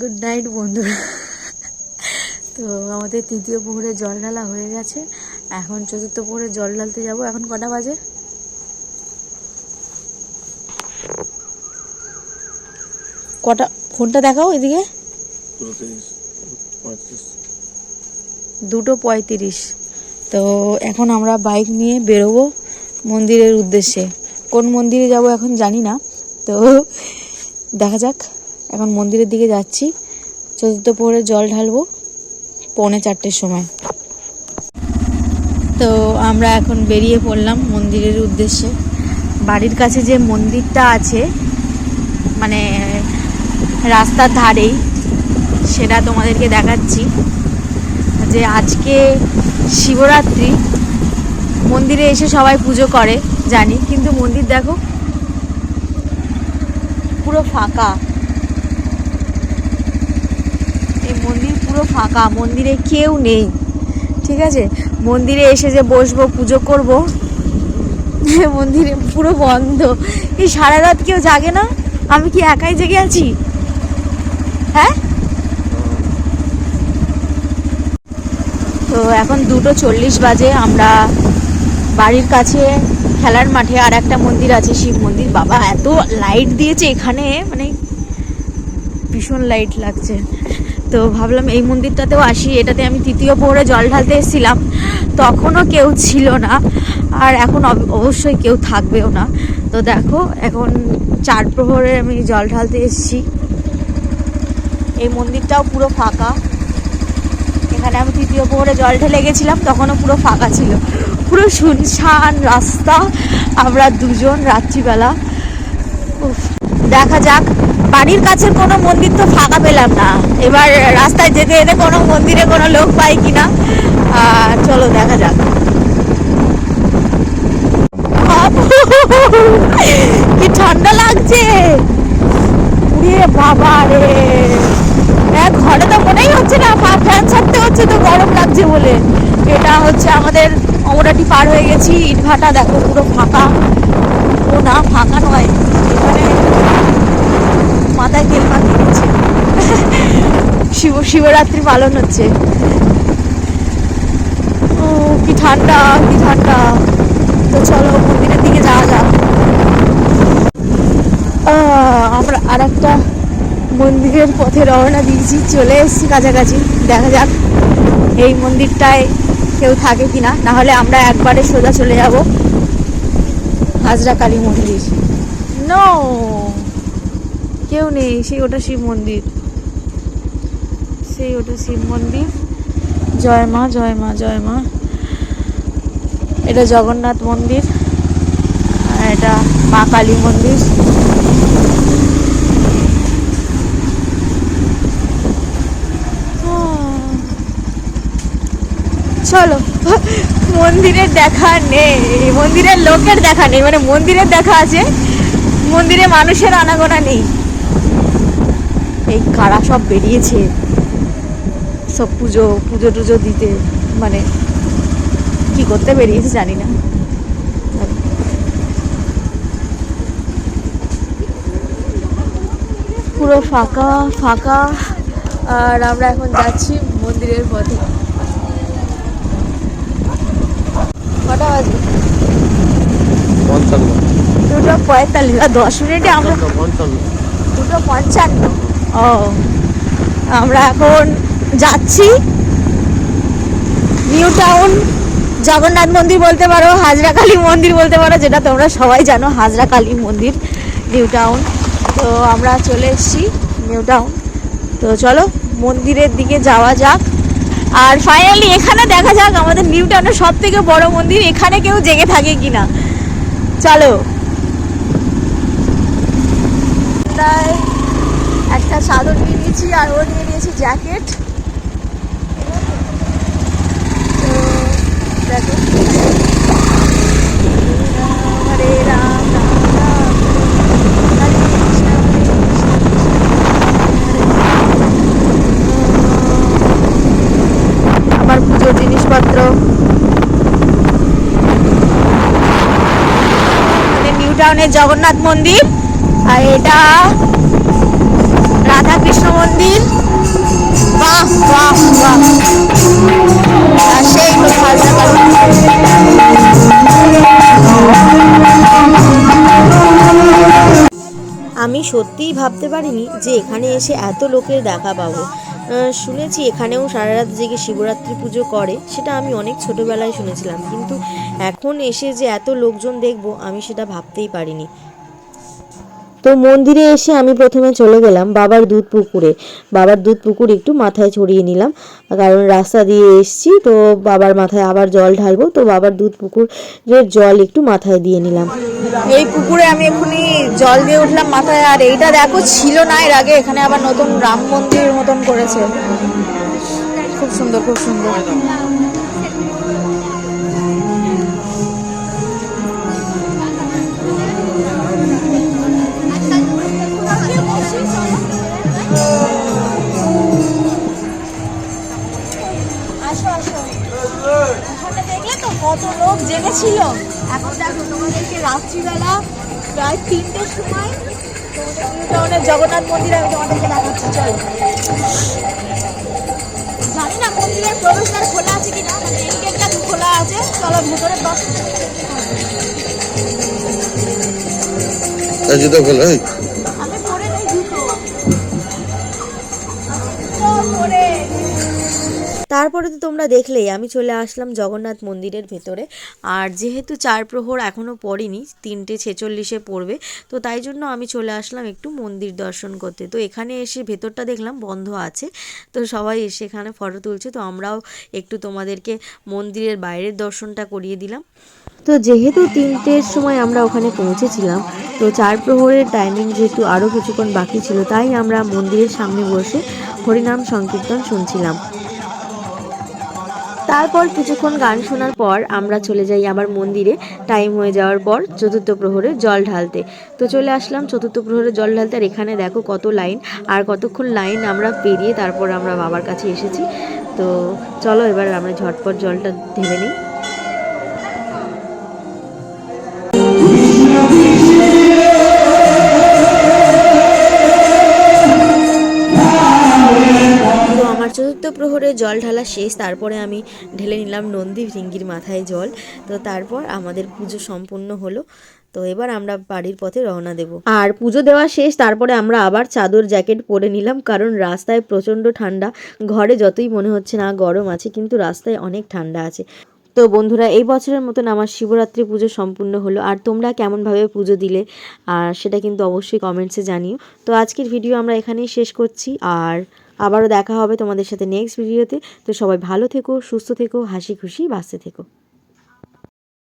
Good night বন্ধুরা। তো আমাদের তৃতীয় পুকুরে জল ঢালা হয়ে গেছে। এখন চতুর্থ পুকুরে জল ঢালতে যাব। এখন কটা বাজে? কটা? ফোনটা দেখাও এদিকে। দুটো পঁয়ত্রিশ। তো এখন আমরা বাইক নিয়ে বেরোবো মন্দিরের উদ্দেশ্যে। কোন মন্দিরে যাব এখন জানি না। তো দেখা যাক। এখন মন্দিরের দিকে যাচ্ছি। চতুর্থ প্রহরে জল ঢালবো পৌনে চারটের সময়। তো আমরা এখন বেরিয়ে পড়লাম মন্দিরের উদ্দেশ্যে। বাড়ির কাছে যে মন্দিরটা আছে মানে রাস্তার ধারেই, সেটা তোমাদেরকে দেখাচ্ছি। যে আজকে শিবরাত্রি, মন্দিরে এসে সবাই পুজো করে, জানি, কিন্তু মন্দির দেখো, পুরো ফাঁকা এই মন্দির পুরো ফাঁকা, মন্দিরে কেউ নেই। ঠিক আছে? মন্দিরে এসে যে বসবো, পুজো করব, মন্দিরে পুরো বন্ধ। এই সারা রাত কেউ জাগে না? আমি কি একাই জেগে আছি? হ্যাঁ? তো এখন দুটো চল্লিশ বাজে, আমরা বাড়ির কাছে, খেলার মাঠে আর একটা মন্দির আছে। শিব মন্দির। বাবা, এত লাইট দিয়েছে এখানে মানে ভীষণ লাইট লাগছে। তো ভাবলাম এই মন্দিরটাতেও আসি, এটাতে আমি তৃতীয় প্রহরে জল ঢালতে এসেছিলাম। তখনও কেউ ছিল না, আর এখন অব- অবশ্যই কেউ থাকবেও না। তো দেখো, এখন চার প্রহরে আমি জল ঢালতে এসেছি। এই মন্দিরটাও পুরো ফাঁকা। এখানে আমি তৃতীয় প্রহরে জল ঢেলে গেছিলাম, তখনও পুরো ফাঁকা ছিল। পুরো শুনশান রাস্তা, আমরা দুজন রাত্রিবেলা। দেখা যাক। বাড়ির কাছের কোনো মন্দির তো ফাঁকা পেলাম না। এবার রাস্তায় যেতে যেতে কোনো মন্দিরে কোনো লোক পাই কিনা আহ, চলো দেখা যাক। কি ঠান্ডা লাগছে। বাবা রে। হ্যাঁ ঘরে তো মনেই হচ্ছে না ফ্যান ছাড়তে হচ্ছে তো গরম লাগছে বলে। এটা হচ্ছে আমাদের অমরাটি পার হয়ে গেছি ইটভাটা দেখো পুরো ফাঁকা। ও না ফাঁকা নয়। মাথায় তেল মাখিয়ে দিচ্ছে শিব, শিবরাত্রি পালন হচ্ছে। ও, কি ঠান্ডা কি ঠান্ডা। তো চলো, মন্দিরের দিকে যাওয়া যাক। আমরা আর একটা মন্দিরের পথে রওনা দিয়েছি। চলে এসেছি কাছাকাছি। দেখা যাক এই মন্দিরটায় কেউ থাকে কিনা। না হলে আমরা একবারে সোজা চলে যাব। হাজরা কালী মন্দির। নো কেউ নেই, সেই ওটা শিব মন্দির। সেই ওটা শিব মন্দির। জয় মা জয় মা জয় মা। এটা জগন্নাথ মন্দির। আর এটা মা কালী মন্দির। চলো, মন্দিরের দেখা নেই, মন্দিরের লোকের দেখা নেই মানে মন্দিরের দেখা আছে, মন্দিরে মানুষের আনাগোনা নেই। এই কারা সব বেরিয়েছে? সব পুজো পুজো টুজো দিতে মানে কি করতে বেরিয়েছে জানি না। পুরো ফাঁকা ফাঁকা আর আমরা এখন যাচ্ছি মন্দিরের পথে। কটা বাজে? দুটো পঁয়তাল্লিশ আর দশ মিনিটে আমরা দুটো পঞ্চান্ন। ও, আমরা এখন যাচ্ছি। নিউ টাউন জগন্নাথ মন্দির বলতে পারো, হাজরা কালী মন্দির বলতে পারো, যেটা তোমরা সবাই জানো, হাজরা কালী মন্দির নিউ টাউন তো আমরা চলে এসেছি নিউ টাউন তো চলো, মন্দিরের দিকে যাওয়া যাক। আর ফাইনালি এখানে দেখা যাক আমাদের নিউ টাউনের সব থেকে বড় মন্দির, এখানে কেউ জেগে থাকে কিনা। চলো। তাই একটা চাদর নিয়ে নিয়েছি, আর ও নিয়ে নিয়েছি জ্যাকেট। আমার পুজোর জিনিসপত্র। আমাদের নিউ টাউনের জগন্নাথ মন্দির। আর এটা রাধাকৃষ্ণ মন্দির। বাহ বাহ বাহ। সেই তো আমি সত্যিই ভাবতে পারিনি যে এখানে এসে এত লোকের দেখা পাবো। শুনেছি এখানেও সারা রাত জেগে শিবরাত্রি পুজো করে, সেটা আমি অনেক ছোটবেলায় শুনেছিলাম। কিন্তু এখন এসে যে এত লোকজন দেখব, আমি সেটা ভাবতেই পারিনি। তো মন্দিরে এসে আমি প্রথমে চলে গেলাম বাবার দুধ পুকুরে। বাবার দুধ পুকুর একটু মাথায় ছড়িয়ে নিলাম, কারণ রাস্তা দিয়ে এসছি তো বাবার মাথায় আবার জল ঢালবো, তো বাবার দুধ পুকুরের জল একটু মাথায় দিয়ে নিলাম। এই পুকুরে আমি এখনই জল দিয়ে উঠলাম মাথায়, আর এইটা দেখো ছিল না, এর আগে এখানে আবার নতুন রাম মন্দির মতন করেছে। খুব সুন্দর খুব সুন্দর। কত লোক জেগেছিল? এখন দেখো তোমাদেরকে রাত্রিবেলা প্রায় তিনটের সময় তোমাদের জগন্নাথ মন্দির আমি তোমাদেরকে দেখাচ্ছি, চলো। জানি না মন্দিরের প্রবেশদ্বার খোলা আছে কিনা মানে এই গেটটা খোলা আছে, চলো ভেতরে। এই জুতো খোলো তারপরে তো তোমরা দেখলেই, আমি চলে আসলাম জগন্নাথ মন্দিরের ভেতরে। আর যেহেতু চার প্রহর এখনও পড়িনি, তিনটে ছেচল্লিশে পড়বে, তো তাই জন্য আমি চলে আসলাম একটু মন্দির দর্শন করতে। তো এখানে এসে ভেতরটা দেখলাম বন্ধ আছে, তো সবাই এসে এখানে ফটো তুলছে। তো আমরাও একটু তোমাদেরকে মন্দিরের বাইরের দর্শনটা করিয়ে দিলাম। তো যেহেতু তিনটের সময় আমরা ওখানে পৌঁছেছিলাম, তো চার প্রহরের টাইমিং যেহেতু আরও কিছুক্ষণ বাকি ছিল, তাই আমরা মন্দিরের সামনে বসে হরিনাম সংকীর্তন শুনছিলাম। তারপর কিছুক্ষণ গান শোনার পর আমরা চলে যাই আবার মন্দিরে। টাইম হয়ে যাওয়ার পর চতুর্থ প্রহরে জল ঢালতে। তো চলে আসলাম চতুর্থ প্রহরে জল ঢালতে আর এখানে দেখো কত লাইন। আর কতক্ষণ লাইন আমরা পেরিয়ে তারপর আমরা বাবার কাছে এসেছি। তো চলো এবার আমরা ঝটপট জলটা ঢেলে নিই। প্রহরে জল ঢালা শেষ, তারপরে আমি ঢেলে নিলাম নন্দী ভৃঙ্গির মাথায় জল। তো তারপর আমাদের পুজো সম্পূর্ণ হলো। তো এবার আমরা বাড়ির পথে রওনা দেব। আর পুজো দেওয়া শেষ, তারপরে আমরা আবার চাদর, জ্যাকেট পরে নিলাম, কারণ রাস্তায় প্রচণ্ড ঠান্ডা। ঘরে যতই মনে হচ্ছে না গরম আছে, কিন্তু রাস্তায় অনেক ঠান্ডা আছে। তো বন্ধুরা, এই বছরের মতন আমার শিবরাত্রি পুজো সম্পূর্ণ হলো। আর তোমরা কেমনভাবে পুজো দিলে, আর সেটা কিন্তু অবশ্যই কমেন্টসে জানিও। তো আজকের ভিডিও আমরা এখানেই শেষ করছি, আর আবারও দেখা হবে তোমাদের সাথে নেক্সট ভিডিওতে তো সবাই ভালো থেকো, সুস্থ থেকো, হাসি খুশি, বাঁচতে থেকো।